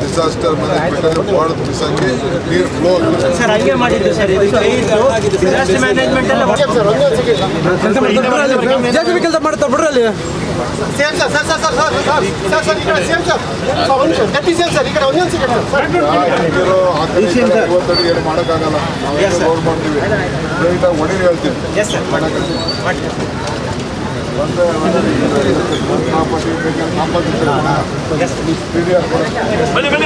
Disaster management ಬಿಸಾಕಿ ನೀರು flow sir ಹಂಗೆ ಮಾಡಿದ್ದು ಸರ್ ಡಿಸಾಸ್ಟರ್ ಮ್ಯಾನೇಜ್ಮೆಂಟ್ ಎಲ್ಲ ಕೆಲಸ ಮಾಡ್ತಾರೆ ಬಿಡ್ರಿ ಅಲ್ಲಿ. Same sir sir sir sir sir sir sir sir ಈ ಕಡೆ ಸೇಮ್ ಸರ್ ಒಂದು ಸರ್ ಗಟ್ಟಿ ಸೇಮ್ ಸರ್ ಈ ಕಡೆ ಒಂದು ನಿಮಿಷ ಸರ್ ಇವತ್ತಡಿ ಏನು ಮಾಡೋಕ್ಕಾಗಲ್ಲ ನಾವು ರೋಡ್ ಮಾಡ್ತೀವಿ ಲೈಟಾಗಿ ಅಲ್ಲಿಂದ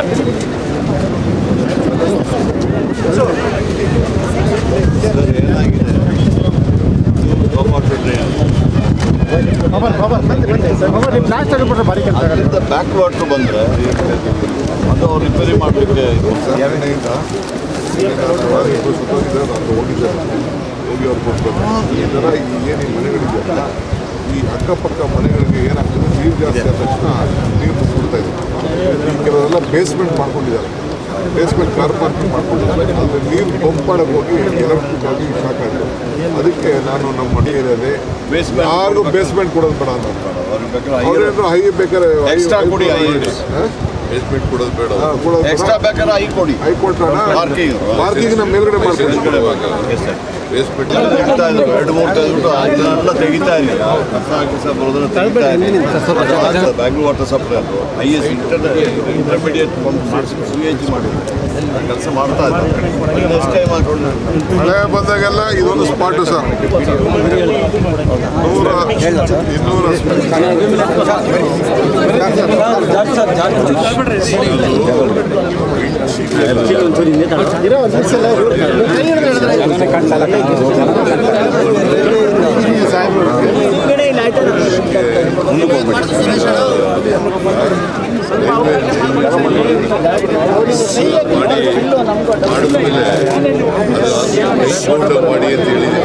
ಬ್ಯಾಕ್ ವಾಟರ್ ಬಂದರೆ ಅದು ಅವ್ರು ರಿಪೇರಿ ಮಾಡಲಿಕ್ಕೆ ಹೋಗಿ ಅವ್ರು ಕೊಡ್ತಾರೆ ಈ ಥರ ಏನು ಈ ಮನೆಗಳಿದೆಯಲ್ಲ ಈ ಅಕ್ಕಪಕ್ಕ ಮನೆಗಳಿಗೆ ಏನಾಗ್ತದೆ ನೀರು ಜಾಸ್ತಿ ಆದ ತಕ್ಷಣ ನೀರು ಬಿಟ್ಬಿಡ್ತಾ ಇದೆ. ಕೆಲವರೆಲ್ಲ ಬೇಸ್ಮೆಂಟ್ ಮಾಡ್ಕೊಂಡಿದ್ದಾರೆ. ಬೇಸ್ಮೆಂಟ್ ಕಾರ್ ಪಾರ್ಕಿಂಗ್ ಮಾಡ್ಕೊಂಡಿದ್ದಾರೆ. ಅಂದರೆ ನೀರು ಪಂಪ್ ಮಾಡಕ್ಕೆ ಹೋಗಿ ಎಲೆಕ್ಟ್ರಿಕ್ ಆಗಿ ಶಾಕ್ ಆಗಿದೆ. ಅದಕ್ಕೆ ನಾನು ನಮ್ಮ ಮನೆಯಲ್ಲೇ ಯಾರಿಗೂ ಬೇಸ್ಮೆಂಟ್ ಕೊಡೋದು ಬೇಡ ಅಂತ. ಬೇಕಾದ್ರೆ ಹೈ ಬೇಕಾರೆ ಎಕ್ಸ್ಟ್ರಾ ಕೊಡಿ, ಹೈ? ಬೇಸ್ಮೆಂಟ್ ಕೊಡೋದು ಬೇಡ. ಎಕ್ಸ್ಟ್ರಾ ಬೇಕಾದ್ರೆ ಐ ಕೊಡಿ. ಪಾರ್ಕಿಂಗ್ ನಮ್ಮ ಮೇಲ್ಗಡೆ ತೆಗಿತಾ ಇದ್ರು ಎರಡು ಮೂರು ತೆಗೆದ್ಬಿಟ್ಟು ಅದನ್ನೆಲ್ಲ ತೆಗಿತಾ ಕಸ ಬರೋದನ್ನ ತೆಗಿತಾ ಬ್ಯಾಂಗ್ಳೂರ್ ವಾಟರ್ ಸಪ್ಲೈ ಅದು I S inter intermediate pump ಮಾಡಿಸಿ ಸಿ ಎಚ್ ಮಾಡಿ. ಕೆಲಸ ಮಾಡ್ತಾ ಇದ್ದಾರೆ ನೆಕ್ಸ್ಟ್ ಟೈಮ್ ಹಾಕೊಂಡು ಮಳೆ ಬಂದಾಗೆಲ್ಲ ಇದೊಂದು ಸ್ಪಾಟ್ ಸರ್ ಮಾಡಿದ್ಮೇಲೆ ಅದು ಮಾಡಿ ಅಂತ ಹೇಳಿದ್ದೀನಿ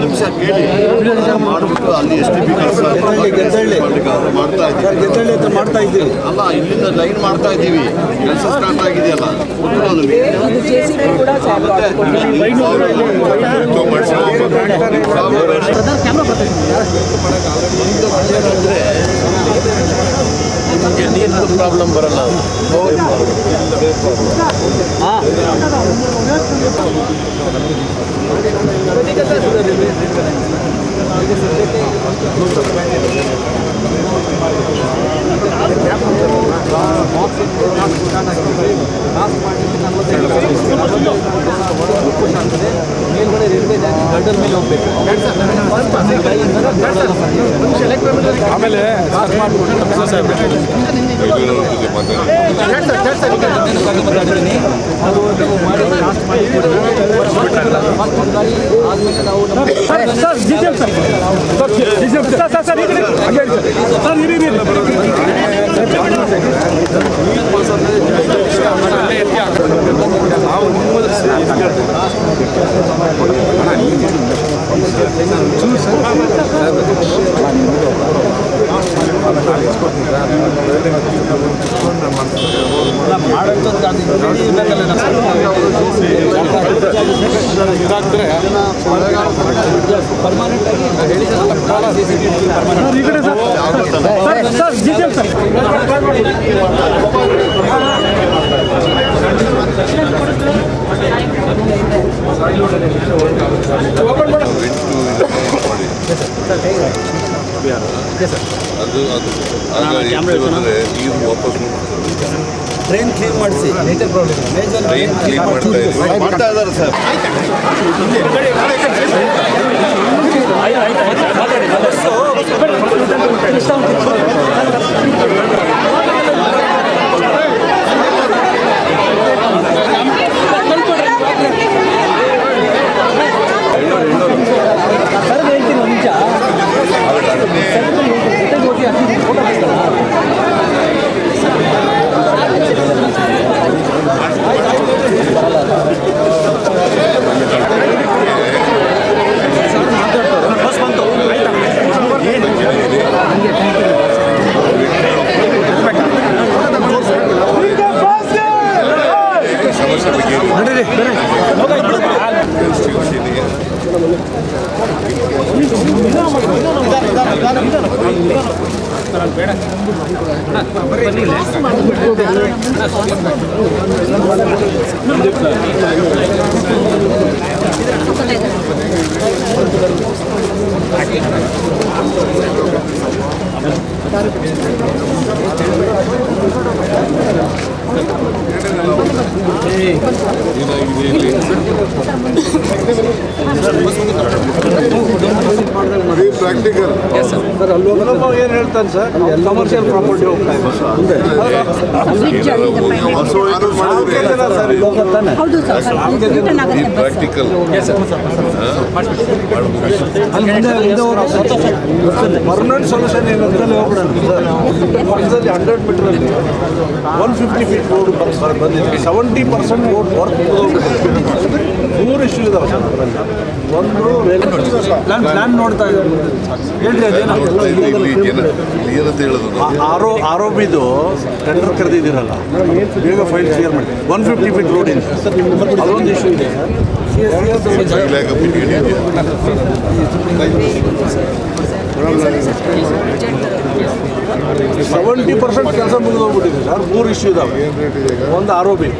ನಿಮಿಷ ಕೇಳಿ ಮಾಡಿಬಿಟ್ಟು ಅಲ್ಲಿ ಟಿ ಬಿ ಕೆಲಸ ಮಾಡ್ತಾ ಇದ್ದೀವಿ ಮಾಡ್ತಾ ಇದ್ದೀವಿ ಅಲ್ಲ ಇಲ್ಲಿಂದ ಲೈನ್ ಮಾಡ್ತಾ ಇದ್ದೀವಿ ಕೆಲಸ ಸ್ಟಾರ್ಟ್ ಆಗಿದೆಯಲ್ಲ ಕೂತ್ಕೊಳ್ಳೋದು ಪ್ರಾಬ್ಲಮ್ ಬರಲ್ಲ ಕಡೆ ರೈಲ್ವೆ ಗರ್ಡರ್ ಮೇಲೆ ಹೋಗ್ಬೇಕು ಆಮೇಲೆ ಮಾತಾಡಿದ್ದೀನಿ ಅವರು ನಾವು ಮಾಡಿ ಗಾಡಿ ಆದಮೇಲೆ ನಾವು ನಮ್ಮ ಇದಾಗ್ತದೆ ಅದು ಅದು. ನೀರು ವಾಪಸ್ ಟ್ರೈನ್ ಕ್ಲೀನ್ ಮಾಡಿಸಿ. ಟ್ರೈನ್ ಕ್ಲೀನ್ ಮಾಡ್ತಾ ಸರ್. చెప్తాను ಪ್ರಾಕ್ಟಿಕಲ್ ಏನು ಹೇಳ್ತಾನೆ ಸರ್ ಕಮರ್ಷಿಯಲ್ ಪ್ರಾಪರ್ಟಿ ಹೋಗ್ತಾ ಇದೆ ಪ್ರಾಕ್ಟಿಕಲ್ ಪರ್ಮನೆಂಟ್ ಸೊಲ್ಯೂಷನ್ ಏನಂತಲೇ ಹೋಗ್ಬಿಡೋಣ sir hundred meter one fifty feet road ಬಂದಿದೆ ಸೆವೆಂಟಿ ಪರ್ಸೆಂಟ್ ಮೂರು ಇಶ್ಯೂ ಇದಾವೆ. ಒಂದು ಪ್ಲಾನ್ ಪ್ಲಾನ್ ನೋಡ್ತಾ ಇದ್ದಾರೆ? ಆರೋ ಆರೋಪಿದು ಟೆಂಡರ್ ಕರೆದಿದ್ದೀರಲ್ಲ ಬೇಗ ಫೈಲ್ ಕ್ಲಿಯರ್ ಮಾಡಿ. ಒನ್ ಫಿಫ್ಟಿ ಫೀಟ್ ರೋಡ್ ಇದೆ. ಅದೊಂದು ಇಶ್ಯೂ ಇದೆ? ಸೆವೆಂಟಿ ಪರ್ಸೆಂಟ್ ಕೆಲಸ ಮುಗಿದೋಗ್ಬಿಟ್ಟಿದೆ ಸರ್. ಮೂರು ಇಶ್ಯೂ ಇದಾವೆ. ಒಂದು ಆರೋಪಿ.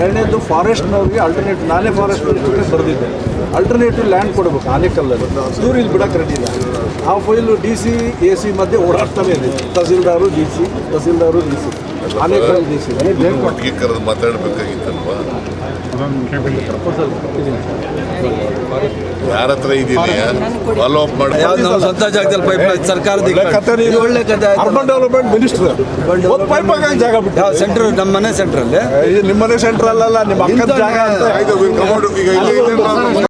ಎರಡನೇದು ಫಾರೆಸ್ಟ್ನವ್ರಿಗೆ ಅಲ್ಟರ್ನೇಟಿವ್ ನಾನೇ ಫಾರೆಸ್ಟ್ ಬರೆದಿದ್ದೆ. ಅಲ್ಟರ್ನೇಟಿವ್ ಲ್ಯಾಂಡ್ ಕೊಡಬೇಕು ಆನೇಕಲ್ಲಲ್ಲಿ. ಇವರು ಇಲ್ಲಿ ಬಿಡಕ್ಕೆ ರೆಡಿ ಇಲ್ಲ ಆ file D C A C ಮಧ್ಯೆ ಓಡಾಡ್ತಾನೆ ಇದೆ. Tahsildar D C tahsildar D C Anekal D C ಒಟ್ಟಿಗೆ ಕರೆದು ಮಾತಾಡಬೇಕಾಗಿತ್ತಲ್ವಾ? ಯಾರ ಹತ್ರ ಇದೀನಿ ಫಾಲೋ ಅಪ್ ಮಾಡಿ ಸ್ವಂತ ಜಾಗದಲ್ಲಿ ಪೈಪ್ ಸರ್ಕಾರದ ಕತೆ ಒಳ್ಳೆ ಕತೆ ಅರ್ಬನ್ ಡೆವಲಪ್ಮೆಂಟ್ ಮಿನಿಸ್ಟರ್ ಒಂದು ಪೈಪ್ ಹಾಕಂಗೆ ಜಾಗ ಬಿಟ್ಟು ಸೆಂಟ್ರ್ ನಮ್ಮ ಮನೆ ಸೆಂಟ್ರಲ್ಲಿ ನಿಮ್ಮನೆ ಸೆಂಟ್ರ್ ಅಲ್ಲಲ್ಲ ನಿಮ್ಮ ಅಕ್ಕದ ಜಾಗ ಅಂತ. ಆಯ್ತು, we'll come out. ಈಗ ಇಲ್ಲೇ ಇದ್ದೇನೆ ನಾನು.